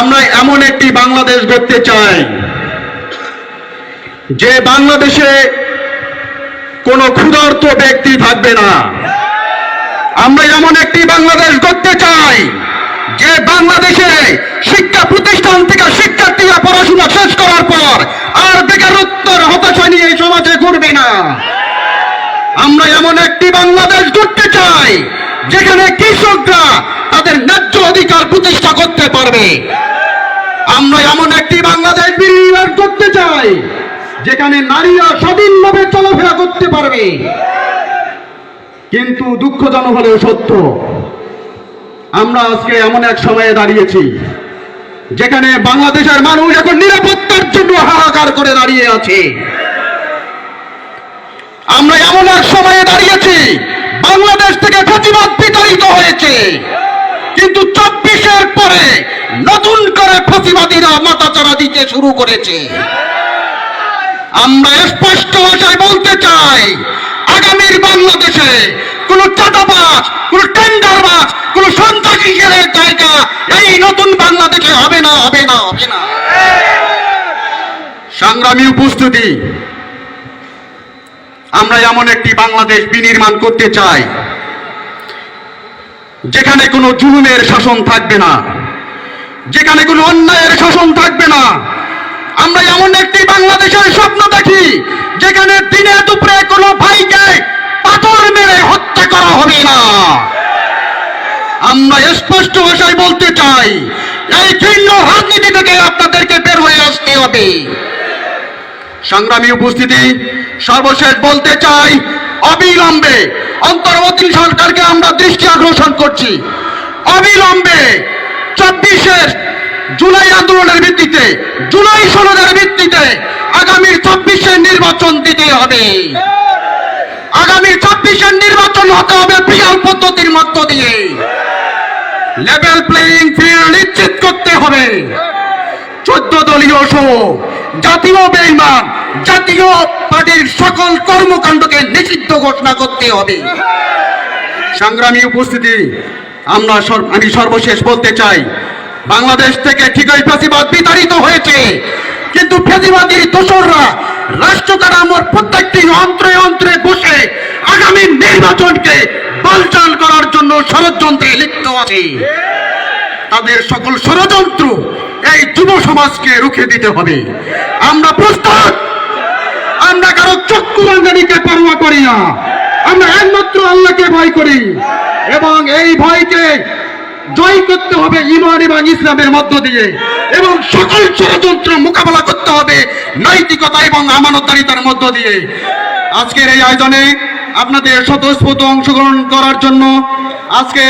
আমরা এমন একটি বাংলাদেশ গড়তে চাই, যে বাংলাদেশে কোনো ক্ষুধার্ত ব্যক্তি থাকবে না। আমরা এমন একটি বাংলাদেশ গড়তে চাই, যে বাংলাদেশে শিক্ষা প্রতিষ্ঠান থেকে শিক্ষার্থীরা পড়াশোনা শেষ করার পর আর বেকারত্বের হতাশা নিয়ে সমাজে ঘুরবে না। আমরা এমন একটি বাংলাদেশ গড়তে চাই, যেখানে কৃষকরা তাদের ন্যায্য অধিকার প্রতিষ্ঠা করতে পারবে। আমরা এমন একটি বাংলাদেশ বিনিয়োগ করতে চাই, যেখানে নারীরা স্বাধীনভাবে চলাফেরা করতে পারবে। কিন্তু দুঃখজনক হলেও সত্য, আমরা আজকে এমন এক সময়ে দাঁড়িয়েছি, যেখানে বাংলাদেশের মানুষ এখন নিরাপত্তার জন্য হাহাকার করে দাঁড়িয়ে আছে। আমরা এমন এক সময়ে দাঁড়িয়েছি, বাংলাদেশ থেকে প্রতিবাদ বিতাড়িত হয়েছে। কিন্তু চব্বিশের পরে নতুন করে প্রতিবাদীরা মাথাচাড়া দিতে শুরু করেছে। আমরা স্পষ্ট ভাষায় বলতে চাই, আগামীর বাংলাদেশে কোন চাঁদাবাজ, কোন টেন্ডারবাজ, কোন সন্ত্রাসী জায়গা এই নতুন বাংলাদেশে হবে না হবে না হবে না। সংগ্রামী উপস্থিতি, আমরা এমন একটি বাংলাদেশ বিনির্মাণ করতে চাই। যেখানে কোনো জুলুমের শাসন থাকবে না, যেখানে কোনো অন্যায়ের শাসন থাকবে না, আমরা এমন একটি বাংলাদেশের স্বপ্ন দেখি, যেখানে দিনে দুপুরে কোনো ভাইকে পাথর মেরে হত্যা করা হবে না। আমরা স্পষ্ট ভাষায় বলতে চাই, এই ঘৃণ্য রাজনীতি থেকে আপনাদেরকে বের হয়ে আসতে হবে। সংগ্রামী উপস্থিতি, সর্বশেষ বলতে চাই, অবিলম্বে অন্তর্বর্তী সরকারকে আমরা দৃষ্টি আকর্ষণ করছি। অবিলম্বে চব্বিশের জুলাই আন্দোলনের ভিত্তিতে, জুলাই সনদের ভিত্তিতে আগামী চব্বিশের নির্বাচন দিতে হবে। আগামী চব্বিশের নির্বাচন হতে হবে বিশাল পদ্ধতির মধ্য দিয়ে। লেভেল প্লেইং ফিল্ড নিশ্চিত করতে হবে। চোদ্দ দলীয় সহ জাতীয় বেইমান জাতীয় পার্টির সকল কর্মকাণ্ডকে নিষিদ্ধ ঘোষণা করতে হবে। সংগ্রামী উপস্থিতি, আমরা আমি সর্বশেষ বলতে চাই, বাংলাদেশ থেকে ঠিকই ফাঁসিবাদ বিতাড়িত হয়েছে, কিন্তু ফেসিবাদীর দোসররা রাষ্ট্র কাঠামোর প্রত্যেকটি অন্ত্রে অন্ত্রে বসে আগামী নির্বাচনকে বালচাল করার জন্য ষড়যন্ত্রে লিপ্ত আছে। তাদের সকল ষড়যন্ত্র এই যুব সমাজকে রুখে দিতে হবে। আমরা প্রস্তুত! আমরা কারও চক্ষু রাঙ্গানিকে পরোয়া করি না। আমরা একমাত্র আল্লাহকে ভয় করি। এবং এই ভয়কে জয় করতে হবে ইমান এবং ইসলামের মধ্য দিয়ে। এবং সকল ষড়যন্ত্র মোকাবেলা করতে হবে নৈতিকতা এবং আমানতদারিতার মধ্য দিয়ে। আজকের এই আয়োজনে আপনাদের স্বতঃস্ফূর্ত অংশগ্রহণ করার জন্য আজকে